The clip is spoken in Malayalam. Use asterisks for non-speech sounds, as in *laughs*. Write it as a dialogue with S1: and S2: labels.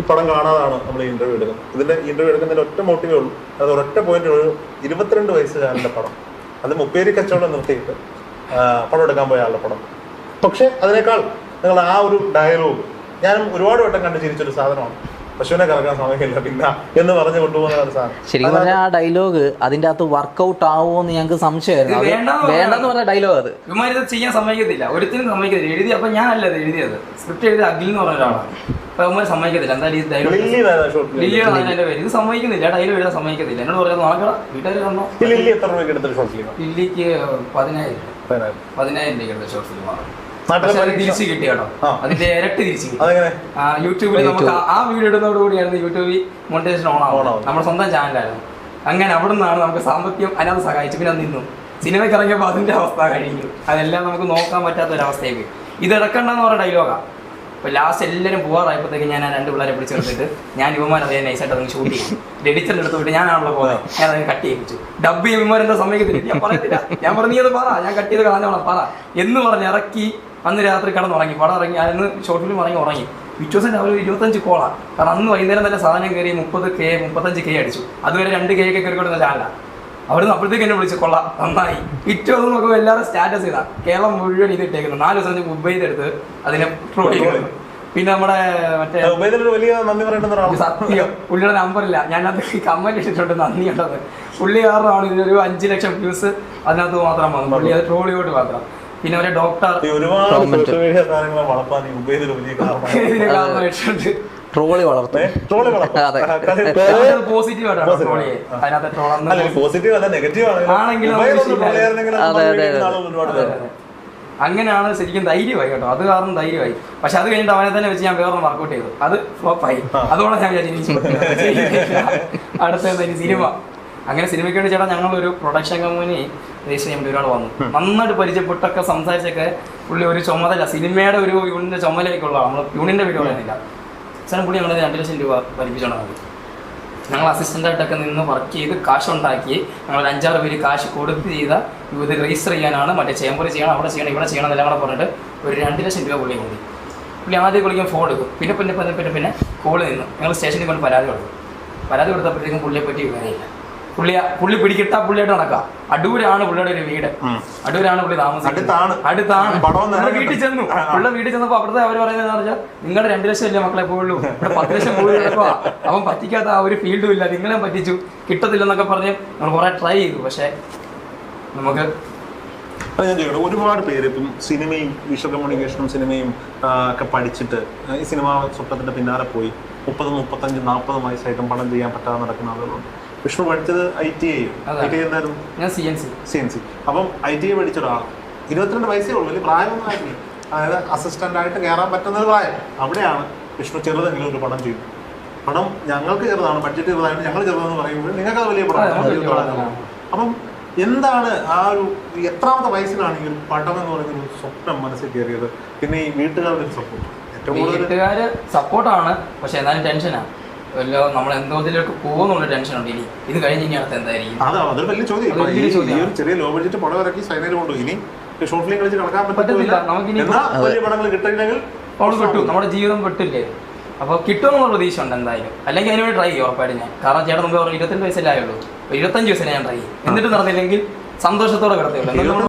S1: ഈ പടം കാണാതാണ് നമ്മൾ ഈ ഇന്റർവ്യൂ എടുക്കുന്നത്. ഇതിന്റെ ഇന്റർവ്യൂ എടുക്കുന്നതിന്റെ ഒറ്റ മോട്ടീവേ ഉള്ളൂ. അത് ഒരൊറ്റ പോയിന്റ് ഒരു ഇരുപത്തിരണ്ട് വയസ്സുകാരന്റെ പടം. അത് മുപ്പേരി കച്ചവടം നിർത്തിയിട്ട് പടം എടുക്കാൻ പോയ ആളുടെ പടം. പക്ഷെ അതിനേക്കാൾ നിങ്ങൾ ആ ഒരു ഡയലോഗ് ഞാനും ഒരുപാട് വട്ടം കണ്ടു ചിരിച്ചൊരു സാധനമാണ്. പശുവിനെ കറക്കാൻ സമയമില്ല. പിന്നെ എന്ന് പറഞ്ഞു കൊണ്ടുപോകുന്ന സാധനം
S2: ശരിക്കും പറഞ്ഞാൽ ആ ഡയലോഗ് അതിന്റെ അകത്ത് വർക്കൗട്ട് ആവുമോ എന്ന് ഞങ്ങൾക്ക് സംശയമായിരുന്നു.
S3: വേണ്ടെന്ന്
S2: പറഞ്ഞ ഡയലോഗ് അത്.
S3: ഇവന്മാരിത് ചെയ്യാൻ സമ്മതിക്കത്തില്ല. ഒരിക്കലും സമ്മതിക്കത്തില്ല. എഴുതി അപ്പൊ ഞാനല്ല ഇത് എഴുതിയത്. സ്ക്രിപ്റ്റ് എഴുതി അഖിൽ എന്ന് പറഞ്ഞ ഒരാളാണ്. അപ്പൊ അവന്മാർ സമ്മതിക്കത്തില്ല. എന്തായാലും ഈ ഡയലോഗ് പേര്. ഇത് സമ്മതിക്കുന്നില്ല. ഡയലോഗ് എഴുതാൻ സമ്മതിക്കത്തില്ല. എന്നോട് പറയുന്നത് നോക്കടാ. വീട്ടുകാർ കണ്ടോ?
S1: ലില്ലി എത്ര രൂപയ്ക്ക് എടുത്തൊരു ഷോർട്ട് ഫിലിം
S3: ലില്ലിക്ക് പതിനായിരം പതിനായിരം. രൂപ എടുത്ത ഷോർട്ട് ഫിലിമാണ് തിരിച്ചു കിട്ടി അതിന്റെ ഇരട്ടി തിരിച്ചു യൂട്യൂബിൽ നമുക്ക് ആ- വീഡിയോ ഇടുന്നതോടുകൂടിയായിരുന്നു യൂട്യൂബിൽ മോണിറ്റൈസേഷൻ ഓൺ ആവും. നമ്മുടെ സ്വന്തം ചാനലായിരുന്നു അങ്ങനെ അവിടെ നിന്നാണ് നമുക്ക് സാമ്പത്തികം അതിനകത്ത് സഹായിച്ചു. പിന്നെ നിന്നു. സിനിമയ്ക്ക് ഇറങ്ങിയപ്പോൾ അതിന്റെ അവസ്ഥ കഴിഞ്ഞു. അതെല്ലാം നമുക്ക് നോക്കാൻ പറ്റാത്ത ഒരു അവസ്ഥയായി ഇത് ഇറക്കണ്ടെന്ന് പറഞ്ഞ ഡയലോഗാണ് അപ്പോൾ ലാസ്റ്റ് എല്ലാവരും പോകാറായപ്പോഴത്തേക്ക് ഞാൻ ആ രണ്ട് പിള്ളേരെ പിടിച്ചെടുത്തിട്ട് ഞാൻ യുവമാരെ അതേ നൈസായിട്ട് അതങ്ങ് ഷൂട്ട് ചെയ്യും എഡിറ്ററിന്റെ അടുത്ത് വിട്ട് ഞാനാണല്ലോ പോകുന്നത് ഞാൻ അതങ്ങ് കട്ട് ചെയ്യിപ്പിച്ചു. ഡബ് ചെയ്യുമ്പോൾ സമയത്ത് ഞാൻ പറയത്തില്ല. ഞാൻ പറഞ്ഞു നീ അത് പറ. ഞാൻ കട്ട് ചെയ്ത് കളഞ്ഞോളാം പറ. എന്ന് പറഞ്ഞ് ഇറക്കി അന്ന് രാത്രി കടന്നുറങ്ങി പടം ഇറങ്ങി അന്ന് ഷോർട്ട് ഫിലിം ഇറങ്ങി ഉറങ്ങി. പിറ്റേ ദിവസം രാവിലെ ഇരുപത്തഞ്ച് കോളാണ് കാരണം അന്ന് വൈകുന്നേരം തന്നെ സാധനം കയറി മുപ്പത് കെ മുപ്പത്തഞ്ച് കെ അടിച്ചു. അതുവരെ രണ്ട് കെ ഒക്കെ കയറിക്കൊടുന്ന ചാനല അവിടുന്ന് അപ്പോഴത്തേക്ക് എന്നെ വിളിച്ചു കൊള്ളാം നന്നായി. പിറ്റേ നമുക്ക് നോക്കുമ്പോൾ എല്ലാവരും സ്റ്റാറ്റസ് ചെയ്താൽ കേരളം മുഴുവൻ ഇത് ഇട്ടേക്കുന്നു. നാല് ദിവസം മുംബൈ എടുത്ത് അതിനെ ട്രോൾ പിന്നെ നമ്മുടെ മറ്റേ സത്യം. പുള്ളിയുടെ നമ്പറില്ല ഞാൻ അത് കമന്റ് ഇട്ടിട്ടുണ്ട്. നന്ദി ഉണ്ടത്. പുള്ളി കാരണമാണ് ഇതിനൊരു അഞ്ച് ലക്ഷം വ്യൂസ് അതിനകത്ത് മാത്രം വന്നു. പുള്ളി അത് ട്രോളിയോട്ട് മാത്രം. പിന്നെ ഒരു ഡോക്ടർ *laughs*
S2: ട്രോളി വളർത്തു.
S3: പോസിറ്റീവ്. അങ്ങനെയാണ് ശരിക്കും ധൈര്യമായി കേട്ടോ. അത് കാരണം ധൈര്യമായി. പക്ഷെ അത് കഴിഞ്ഞിട്ട് അവനെ തന്നെ വെച്ച് ഞാൻ വേറെ വർക്കൗട്ട് ചെയ്തു. അത് ഫ്ലോപ്പായി അതുകൊണ്ടാണ് ഞാൻ വിചാരിച്ചു *laughs* അടുത്ത സിനിമ? അങ്ങനെ സിനിമയ്ക്ക് വേണ്ടി ചേട്ടാ ഞങ്ങളൊരു പ്രൊഡക്ഷൻ കമ്പനി രജിസ്റ്റർ ചെയ്യാൻ വേണ്ടി ഒരാൾ വന്നു. നന്നായിട്ട് പരിചയപ്പെട്ടൊക്കെ സംസാരിച്ചൊക്കെ പുള്ളി ഒരു ചുമതല സിനിമയുടെ ഒരു യൂണിന്റെ ചുമതലയൊക്കെയുള്ള നമ്മൾ യൂണിന്റെ വീഡിയോ പറയുന്നില്ല. സാധനം പുള്ളി ഞങ്ങൾ രണ്ട് ലക്ഷം രൂപ ഭരിപ്പിച്ചോണ്ട് മതി ഞങ്ങൾ അസിസ്റ്റന്റായിട്ടൊക്കെ നിന്ന് വർക്ക് ചെയ്ത് കാശ് ഉണ്ടാക്കി ഞങ്ങൾ അഞ്ചാറ് പേര് കാശ് കൊടുത്ത് ചെയ്ത ഇത് രജിസ്റ്റർ ചെയ്യാനാണ് മറ്റേ ചേമ്പർ ചെയ്യണം അവിടെ ചെയ്യണം ഇവിടെ ചെയ്യണം എന്നെല്ലാം കൂടെ പറഞ്ഞിട്ട് ഒരു രണ്ട് ലക്ഷം രൂപ പുള്ളി കൊണ്ടു പുള്ളി ആദ്യം വിളിക്കാൻ ഫോൺ എടുക്കും. പിന്നെ പിന്നെ പിന്നെ പിന്നെ പിന്നെ കോൾ നിന്നു. ഞങ്ങൾ സ്റ്റേഷനിൽ കൊണ്ട് പരാതി കൊടുക്കും പരാതി കൊടുത്തപ്പോഴത്തേക്കും പുള്ളിയെ പറ്റി വിവരമില്ല. പുള്ളി പുള്ളി പിടിക്കിട്ട പുള്ളിയായിട്ട് നടക്കാം. അടൂരാണ് പുള്ളിയുടെ ഒരു വീട്. അടൂരാണ് പുള്ളി താമസിക്കുന്നത്.
S1: അടുത്താണ്.
S3: നമ്മുടെ വീട്ടിൽ ചെന്നു.
S1: പുള്ളി.
S3: പുള്ളിയുടെ വീട്ടിൽ ചെന്നപ്പോ അവിടുത്തെ അവർ പറയുന്നത് പറഞ്ഞാൽ നിങ്ങളുടെ രണ്ട് ലക്ഷം ഇല്ലേ മക്കളെ പോയുള്ളൂ ഇവിടെ പത്ത് ലക്ഷം പോയി അവൻ പറ്റിക്കാത്ത ആ ഒരു ഫീൽഡും ഇല്ല. നിങ്ങളെ പറ്റിച്ചു. കിട്ടത്തില്ലെന്നൊക്കെ പറഞ്ഞ് നമ്മൾ കുറെ ട്രൈ ചെയ്തു. പക്ഷെ നമുക്ക്
S1: അത് ഞാൻ ചോദിക്കട്ടെ. ഒരുപാട് പേര് ഇപ്പം സിനിമയും വിഷ്വൽ കമ്മ്യൂണിക്കേഷനും സിനിമയും ഒക്കെ പഠിച്ചിട്ട് ഈ സിനിമ സ്വപ്നത്തിന്റെ പിന്നാലെ പോയി മുപ്പതും മുപ്പത്തഞ്ചും നാൽപ്പതും വയസ്സായിട്ടും പണം ചെയ്യാൻ പറ്റാതെ നടക്കുന്ന ആളുകളുണ്ട്. വിഷ്ണു പഠിച്ചത് ഐ ടി ഐ. ടി എന്തായിരുന്നു?
S3: ഞാൻ C N C.
S1: C N C. അപ്പം ഐ ടി ഐ പഠിച്ച ഒരാൾ ഇരുപത്തിരണ്ട് വയസ്സേ ഉള്ളൂ. വലിയ പ്രായമൊന്നും ആയിട്ടില്ല. അതായത് അസിസ്റ്റന്റ് ആയിട്ട് കയറാൻ പറ്റുന്ന ഒരു പ്രായം. അവിടെയാണ് വിഷ്ണു ചെറുതെങ്കിലും ഒരു പടം ചെയ്യും പടം ഞങ്ങൾക്ക് ചെറുതാണ്. ബഡ്ജറ്റ് ചെറുതാണ് ഞങ്ങൾ ചെറുതെന്ന് പറയുമ്പോൾ നിങ്ങൾക്ക് അത് വലിയ പടമാണ്. അപ്പം എന്താണ് ആ ഒരു എത്രാമത്തെ വയസ്സിലാണ് ഈ ഒരു പടം എന്ന് പറയുന്ന ഒരു സ്വപ്നം മനസ്സിൽ കയറിയത്? പിന്നെ ഈ വീട്ടുകാരുടെ ഒരു സപ്പോർട്ട് ഏറ്റവും കൂടുതൽ
S3: സപ്പോർട്ടാണ് പക്ഷെ എന്നാലും ടെൻഷനാണ് നമ്മൾ എന്തോ ഇതിലേക്ക് പോകുന്നുള്ള ടെൻഷനുണ്ട് ഇനി. ഇത് കഴിഞ്ഞ് ഇനി അടുത്ത് എന്തായിരിക്കും?
S1: അതാ അതൊരു വലിയ ചോദ്യം. ഈ. ഒരു ചെറിയ ലോ ബഡ്ജറ്റ് പടം ഇറക്കി സൈനയിൽ കൊണ്ടു. ഇനി ഷോർട്ട് ഫിലിം കളിച്ച് കിടക്കാൻ
S3: പറ്റത്തില്ല.
S1: പറ്റത്തില്ല.
S3: നമുക്കിനി
S1: വലിയ പടങ്ങൾ കിട്ടില്ലെങ്കിൽ
S3: അവൾ കിട്ടും. നമ്മുടെ ജീവിതം പെട്ടില്ലേ? അപ്പോൾ കിട്ടുമെന്നുള്ള പ്രതീക്ഷ ഉണ്ട് എന്തായാലും. അല്ലെങ്കിൽ അതിനുവേണ്ടി ട്രൈ ചെയ്യും ഉറപ്പായിട്ട് ഞാൻ. കാരണം ചേട്ടൻ മുമ്പ് പറഞ്ഞു ഇരുപത്തിരണ്ട് വയസ്സല്ലേ ആയുള്ളൂ. ഒരു ഇരുപത്തഞ്ച് വയസ്സിനെ ഞാൻ ട്രൈ ചെയ്യും. എന്നിട്ട് നടന്നില്ലെങ്കിൽ സന്തോഷത്തോടെ കിടത്തുള്ളൂ